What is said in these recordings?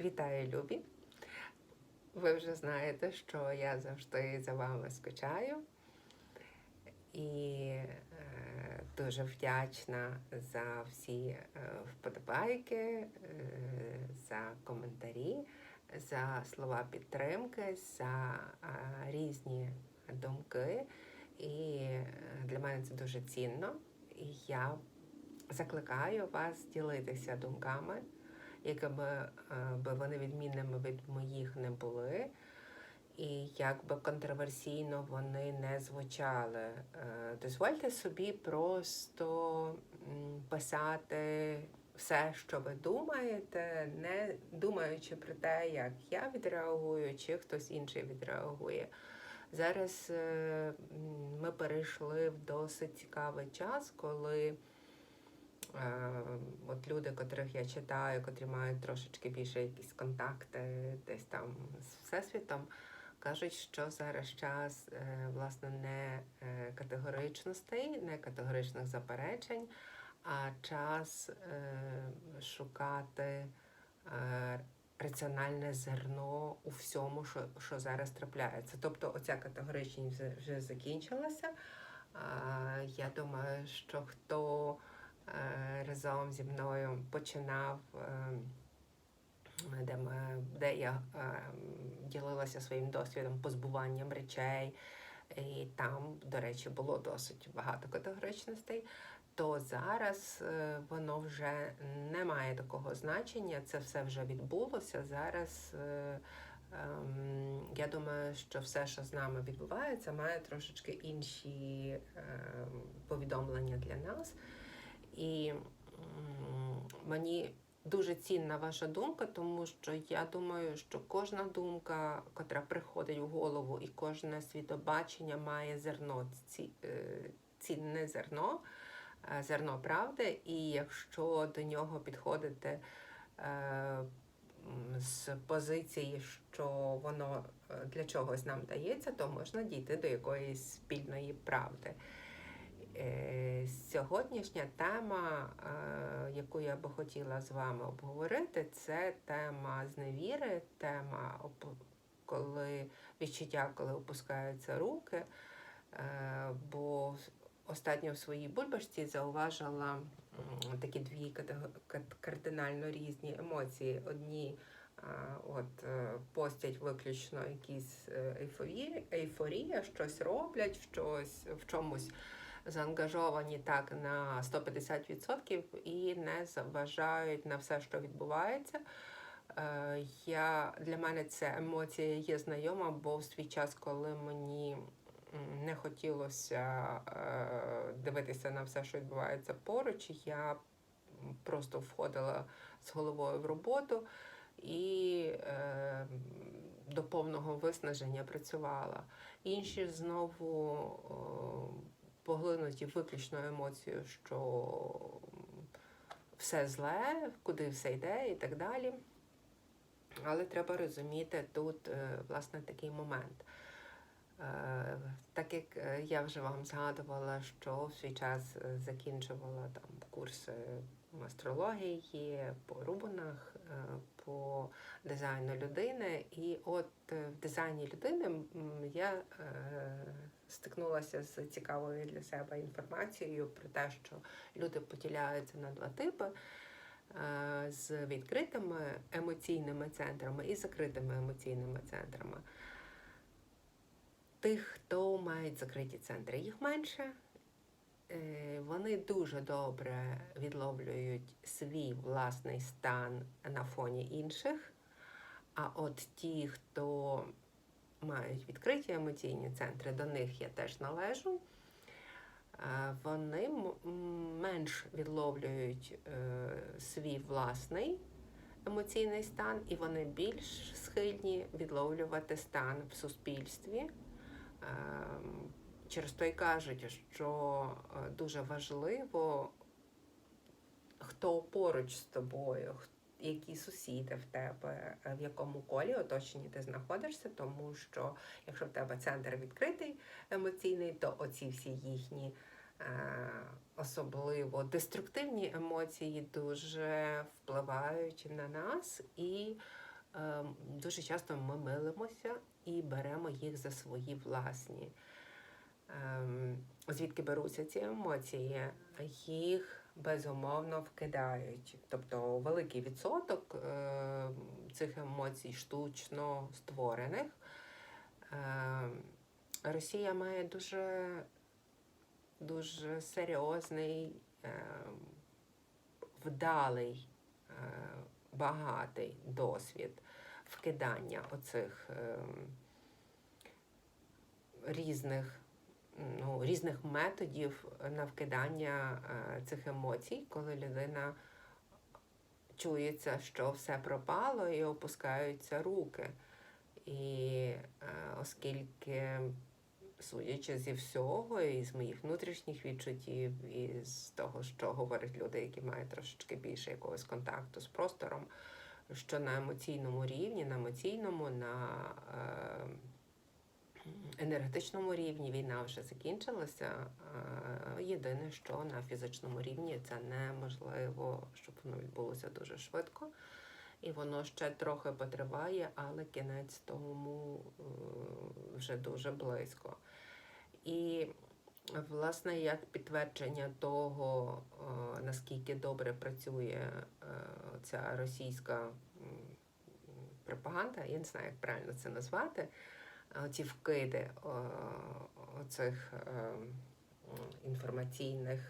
Вітаю, любі! Ви вже знаєте, що я завжди за вами скучаю. І е, дуже вдячна за всі е, вподобайки, е, за коментарі, за слова підтримки, за е, різні думки. І е, для мене це дуже цінно. І я закликаю вас ділитися думками, якими е, би вони відмінними від моїх не були. І як би контроверсійно вони не звучали, Е, дозвольте собі просто писати все, що ви думаєте, не думаючи про те, як я відреагую, чи хтось інший відреагує. Зараз е, ми перейшли в досить цікавий час, коли люди, котрих я читаю, котрі мають трошечки більше якісь контакти десь там з всесвітом, кажуть, що зараз час е, власне не е, категоричностей, не категоричних заперечень, а час е, шукати раціональне зерно у всьому, що, що зараз трапляється. Тобто, оця категоричність вже, закінчилася. Я думаю, що хто разом зі мною починав, е, де, ми, де я е, ділилася своїм досвідом позбуванням речей, і там, до речі, було досить багато категоричностей. То зараз е, воно вже не має такого значення, це все вже відбулося. Зараз е, ем, я думаю, що все, що з нами відбувається, має трошечки інші ем, повідомлення для нас. І мені дуже цінна ваша думка, тому що я думаю, що кожна думка, котра приходить в голову, і кожне світобачення має зерно, е, цінне зерно, е, зерно правди. І якщо до нього підходити е, з позиції, що воно для чогось нам дається, то можна дійти до якоїсь спільної правди. Е, Сьогоднішня тема, е, яку я би хотіла з вами обговорити, це тема зневіри, тема коли відчуття, коли опускаються руки. Е, Бо останньо в своїй бульбашці зауважила такі дві кардинально різні емоції. Одні от постять виключно якісь е, ейфорія, ейфорія, щось роблять, щось в чомусь заангажовані так на 150% і не заважають на все, що відбувається. Е, Я, для мене ця емоція є знайома, бо в свій час, коли мені не хотілося е, дивитися на все, що відбувається поруч, я просто входила з головою в роботу і е, до повного виснаження працювала. Інші знову поглинуті виключно емоцією, що все зле, куди все йде і так далі. Але треба розуміти тут, е, власне, такий момент. Е, Так як е, я вже вам згадувала, що в свій час закінчувала там курси астрології по рубанах, е, по дизайну людини. І дизайні людини я е, стикнулася з цікавою для себе інформацією про те, що люди поділяються на два типи. е, З відкритими емоційними центрами і закритими емоційними центрами. Тих, хто мають закриті центри, їх менше. Е, Вони дуже добре відловлюють свій власний стан на фоні інших. А от ті, хто мають відкриті емоційні центри, до них я теж належу. е, Вони менш відловлюють е, свій власний емоційний стан, і вони більш схильні відловлювати стан в суспільстві. Ем, Через то й кажуть, що е, дуже важливо, хто поруч з тобою, які сусіди в тебе, е, в якому колі оточенні ти знаходишся, тому що якщо в тебе центр відкритий емоційний, то оці всі їхні е, особливо деструктивні емоції дуже впливають на нас і е, дуже часто ми милимося і беремо їх за свої власні. Ем, Звідки беруться ці емоції? Їх безумовно вкидають. Тобто великий відсоток е, цих емоцій штучно створених. Е, Росія має дуже, дуже серйозний, е, вдалий, багатий досвід вкидання оцих різних, ну, різних методів на вкидання е, цих емоцій, коли людина чується, що все пропало, і опускаються руки. І е, оскільки, судячи зі всього, і з моїх внутрішніх відчуттів, і з того, що говорять люди, які мають трошечки більше якогось контакту з простором, що на емоційному рівні, на емоційному, на е, енергетичному рівні війна вже закінчилася. Єдине, що на фізичному рівні це неможливо, щоб воно відбулося дуже швидко. І воно ще трохи потриває, але кінець тому е, вже дуже близько. І, власне, як підтвердження того, е, наскільки добре працює е, ця російська пропаганда, я не знаю, як правильно це назвати, ці вкиди е, оцих е, інформаційних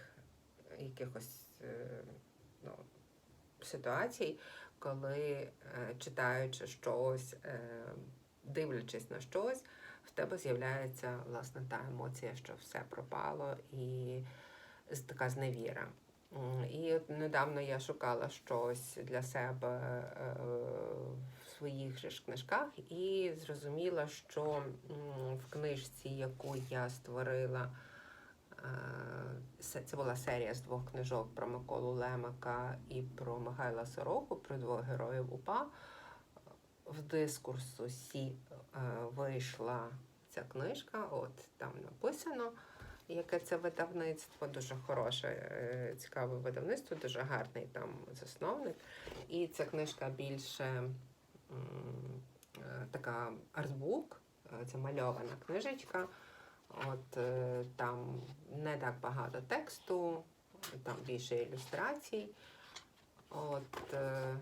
якихось е, ну, ситуацій, коли е, читаючи щось, е, дивлячись на щось, в тебе з'являється власне та емоція, що все пропало, і така зневіра. І от недавно я шукала щось для себе е, своїх же ж книжках і зрозуміла, що в книжці, яку я створила, е, це була серія з двох книжок про Миколу Лемака і про Михайла Сороху, про двох героїв УПА. В дискурсусі е, вийшла ця книжка, от там написано, яке це видавництво, дуже хороше, е, цікаве видавництво, дуже гарний там засновник. І ця книжка більше така артбук, е, це мальована книжечка. От е, там не так багато тексту, там більше ілюстрацій. От, е,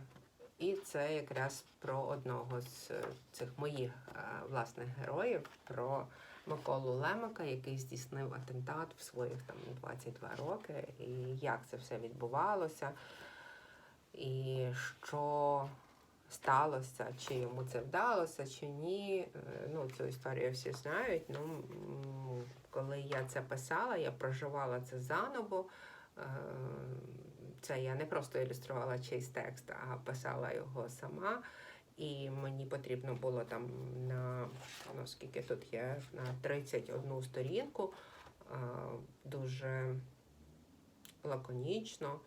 і це якраз про одного з е, цих моїх е, власних героїв, про Миколу Лемака, який здійснив атентат в своїх там 22 роки, і як це все відбувалося, і що сталося, чи йому це вдалося, чи ні. Е, Ну, цю історію всі знають. Ну, коли я це писала, я проживала це заново. Е, Це я не просто ілюструвала чийсь текст, а писала його сама. І мені потрібно було там на ну, скільки тут є, на 31 сторінку е, дуже лаконічно,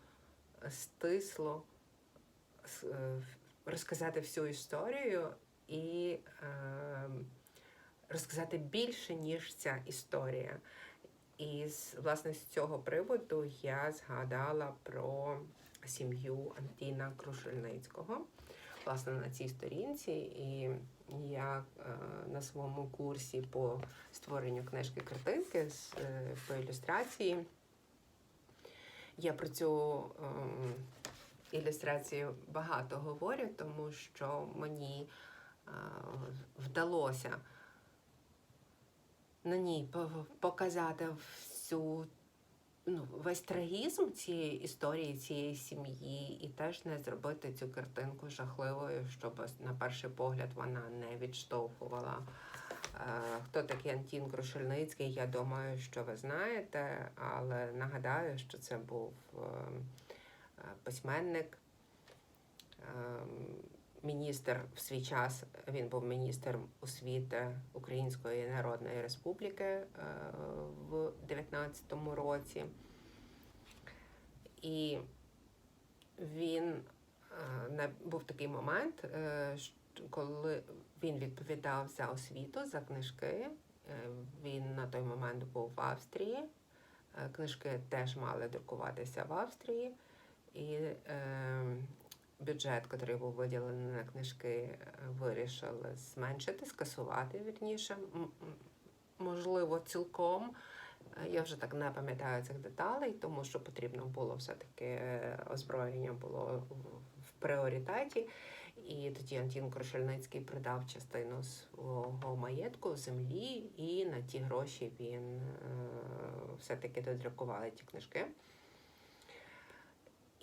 стисло розказати всю історію і е, розказати більше, ніж ця історія. І власне з цього приводу я згадала про сім'ю Антіна Крушельницького. Власне, на цій сторінці, і я е, на своєму курсі по створенню книжки картинки з е, по ілюстрації. Я про цю ем, ілюстрацію багато говорю, тому що мені е, вдалося на ній по- показати всю ну, весь трагізм цієї історії, цієї сім'ї, і теж не зробити цю картинку жахливою, щоб на перший погляд вона не відштовхувала. Е, Хто такий Антін Крушельницький, я думаю, що ви знаєте, але нагадаю, що це був е, письменник, е, міністр в свій час, він був міністром освіти Української Народної Республіки е, в 19-му році. І він е, був такий момент, е, коли він відповідав за освіту, за книжки. Е, Він на той момент був в Австрії. Е, Книжки теж мали друкуватися в Австрії. І е, бюджет, який був виділений на книжки, е, вирішили зменшити, скасувати вірніше. Можливо, цілком. Я вже так не пам'ятаю цих деталей, тому що потрібно було все-таки е, озброєння було в- пріоритеті. І тоді Антін Крушельницький продав частину свого маєтку землі, і на ті гроші він все-таки додрукували ті книжки.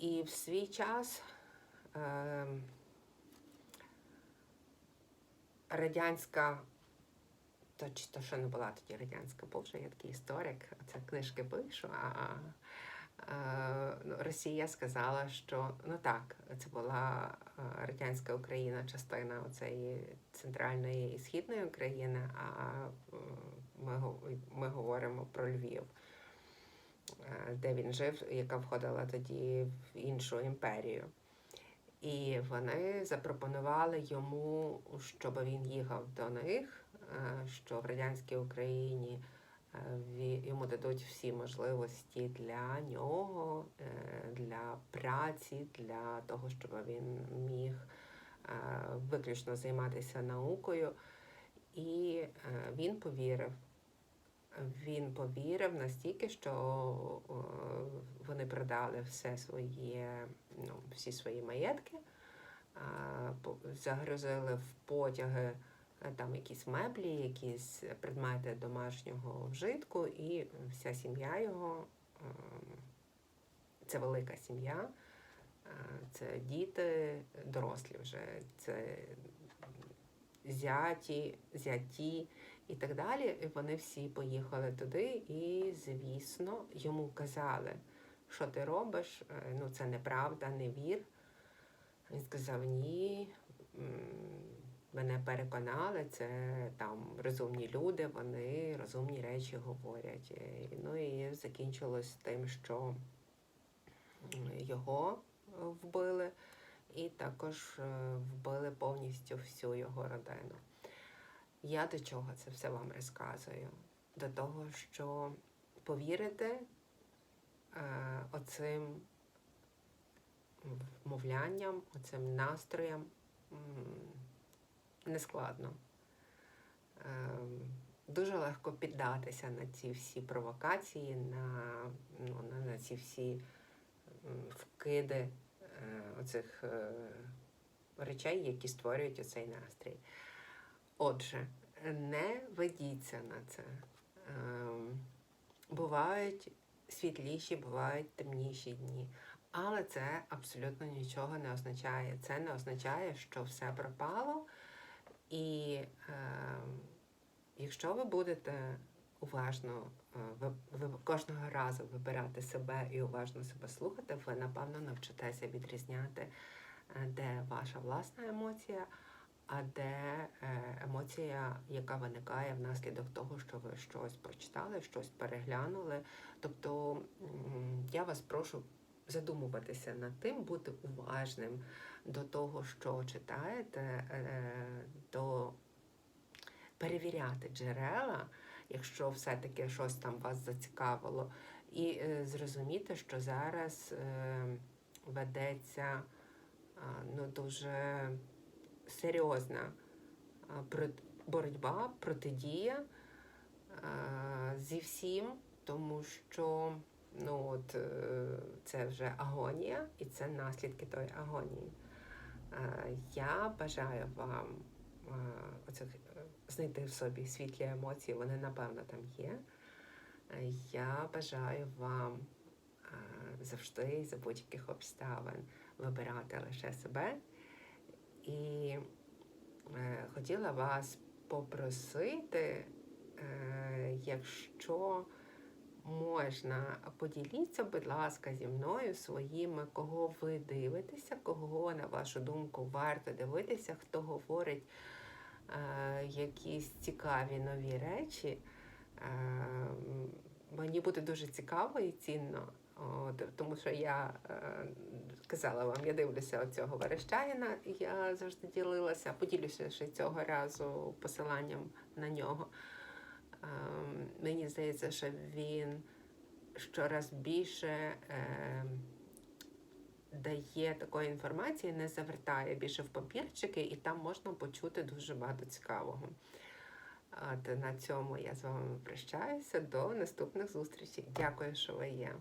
І в свій час е, радянська, то чи то ще не була тоді радянська, був вже я такий історик, це книжки пишу, а е, ну, Росія сказала, що ну так, це була е, радянська Україна, частина цієї центральної і східної України, а е, ми, ми говоримо про Львів, де він жив, яка входила тоді в іншу імперію. І вони запропонували йому, щоб він їхав до них, е, що в радянській Україні е, йому дадуть всі можливості для нього, е, для праці, для того, щоб він міг е, виключно займатися наукою. І е, він повірив. Він повірив настільки, що вони продали все своє, ну, всі свої маєтки, загрузили в потяги е, там якісь меблі, якісь предмети домашнього вжитку, і вся сім'я його, е, це велика сім'я, е, це діти, дорослі вже, це зяті, зяті і так далі. Вони всі поїхали туди, і, звісно, йому казали, що ти робиш, Е, ну це неправда, не вір. Він сказав ні. Мене переконали, це там розумні люди, вони розумні речі говорять. Е, Ну і закінчилось тим, що його вбили, і також е, вбили повністю всю його родину. Я до чого це все вам розказую? До того, що повірити е, оцим вмовлянням, оцим настроям нескладно. Ем, Дуже легко піддатися на ці всі провокації, на, ну, на, ці всі вкиди е, оцих е, речей, які створюють оцей настрій. Отже, не ведіться на це. Ем, Бувають світліші, бувають темніші дні. Але це абсолютно нічого не означає. Це не означає, що все пропало. І е, якщо ви будете уважно е, ви, ви кожного разу вибирати себе і уважно себе слухати, ви напевно навчитеся відрізняти, е, де ваша власна емоція, а де е, емоція, яка виникає внаслідок того, що ви щось прочитали, щось переглянули. Тобто я вас прошу задумуватися над тим, бути уважним до того, що читаєте, е, до перевіряти джерела, якщо все-таки щось там вас зацікавило, і е, зрозуміти, що зараз ведеться ну, дуже серйозна боротьба, протидія зі всім, тому що ну, от, е, це вже агонія, і це наслідки тої агонії. Е, Я бажаю вам е, оцих, е, знайти в собі світлі емоції, вони напевно там є. Е, Я бажаю вам е, завжди за будь-яких обставин вибирати лише себе. І е, хотіла вас попросити, е, якщо можна, поділіться, будь ласка, зі мною своїми, кого ви дивитеся, кого, на вашу думку, варто дивитися, хто говорить е, якісь цікаві нові речі. Мені буде дуже цікаво і цінно, тому що я казала вам, я дивлюся оцього Верещаїна, я завжди ділилася, поділюся ще цього разу посиланням на нього. Ем, Мені здається, що він щораз більше е, дає такої інформації, не завертає більше в папірчики, і там можна почути дуже багато цікавого. От на цьому я з вами прощаюся. До наступних зустрічей. Дякую, що ви є.